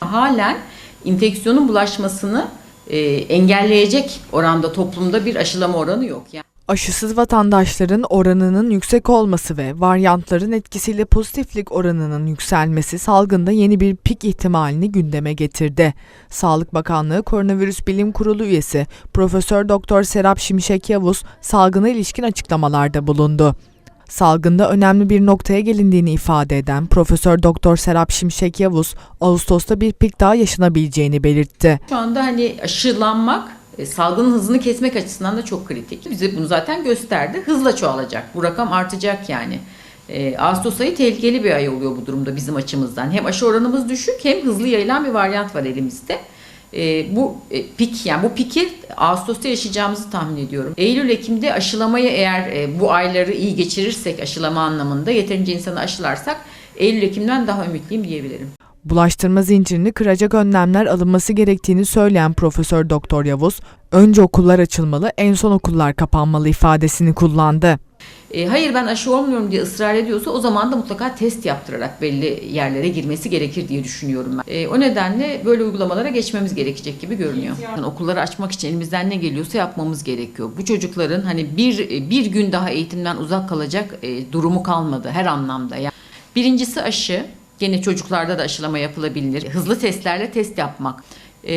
Halen infeksiyonun bulaşmasını e, engelleyecek oranda toplumda bir aşılama oranı yok. Yani Aşısız vatandaşların oranının yüksek olması ve varyantların etkisiyle pozitiflik oranının yükselmesi salgında yeni bir pik ihtimalini gündeme getirdi. Sağlık Bakanlığı Koronavirüs Bilim Kurulu üyesi Profesör Doktor Serap Şimşek Yavuz salgına ilişkin açıklamalarda bulundu. Salgında önemli bir noktaya gelindiğini ifade eden Profesör Doktor Serap Şimşek Yavuz, Ağustos'ta bir pik daha yaşanabileceğini belirtti. şu anda hani aşılanmak e, salgının hızını kesmek açısından da çok kritik. Bize bunu zaten gösterdi. Hızla çoğalacak. Bu rakam artacak yani. E, Ağustos ayı tehlikeli bir ay oluyor bu durumda bizim açımızdan. Hem aşı oranımız düşük hem hızlı yayılan bir varyant var elimizde. E, bu e, pik yani bu piki Ağustos'ta yaşayacağımızı tahmin ediyorum. Eylül Ekim'de aşılamayı eğer e, bu ayları iyi geçirirsek aşılama anlamında yeterince insanı aşılarsak Eylül Ekim'den daha ümitliyim diyebilirim. Bulaştırma zincirini kıracak önlemler alınması gerektiğini söyleyen Profesör Doktor Yavuz, önce okullar açılmalı, en son okullar kapanmalı ifadesini kullandı. E, hayır ben aşı olmuyorum diye ısrar ediyorsa o zaman da mutlaka test yaptırarak belli yerlere girmesi gerekir diye düşünüyorum ben. E, o nedenle böyle uygulamalara geçmemiz gerekecek gibi görünüyor. Yani okulları açmak için elimizden ne geliyorsa yapmamız gerekiyor. Bu çocukların hani bir bir gün daha eğitimden uzak kalacak e, durumu kalmadı her anlamda. Yani birincisi aşı. Gene çocuklarda da aşılama yapılabilir. Hızlı testlerle test yapmak. E,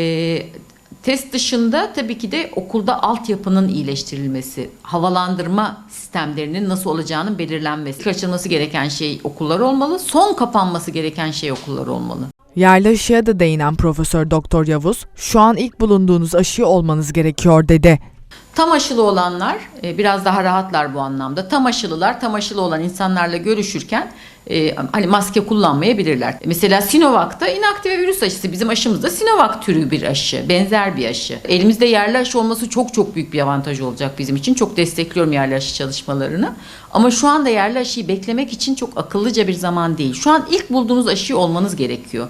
Test dışında tabii ki de okulda altyapının iyileştirilmesi, havalandırma sistemlerinin nasıl olacağının belirlenmesi. Kaçılması gereken şey okullar olmalı, son kapanması gereken şey okullar olmalı. Yerli aşıya da değinen Profesör Doktor Yavuz, şu an ilk bulunduğunuz aşıyı olmanız gerekiyor dedi. Tam aşılı olanlar e, biraz daha rahatlar bu anlamda. Tam aşılılar, tam aşılı olan insanlarla görüşürken e, hani maske kullanmayabilirler. Mesela Sinovac'ta inaktive virüs aşısı bizim aşımız da Sinovac türü bir aşı, benzer bir aşı. Elimizde yerli aşı olması çok çok büyük bir avantaj olacak bizim için. Çok destekliyorum yerli aşı çalışmalarını. Ama şu anda yerli aşıyı beklemek için çok akıllıca bir zaman değil. Şu an ilk bulduğunuz aşıyı olmanız gerekiyor.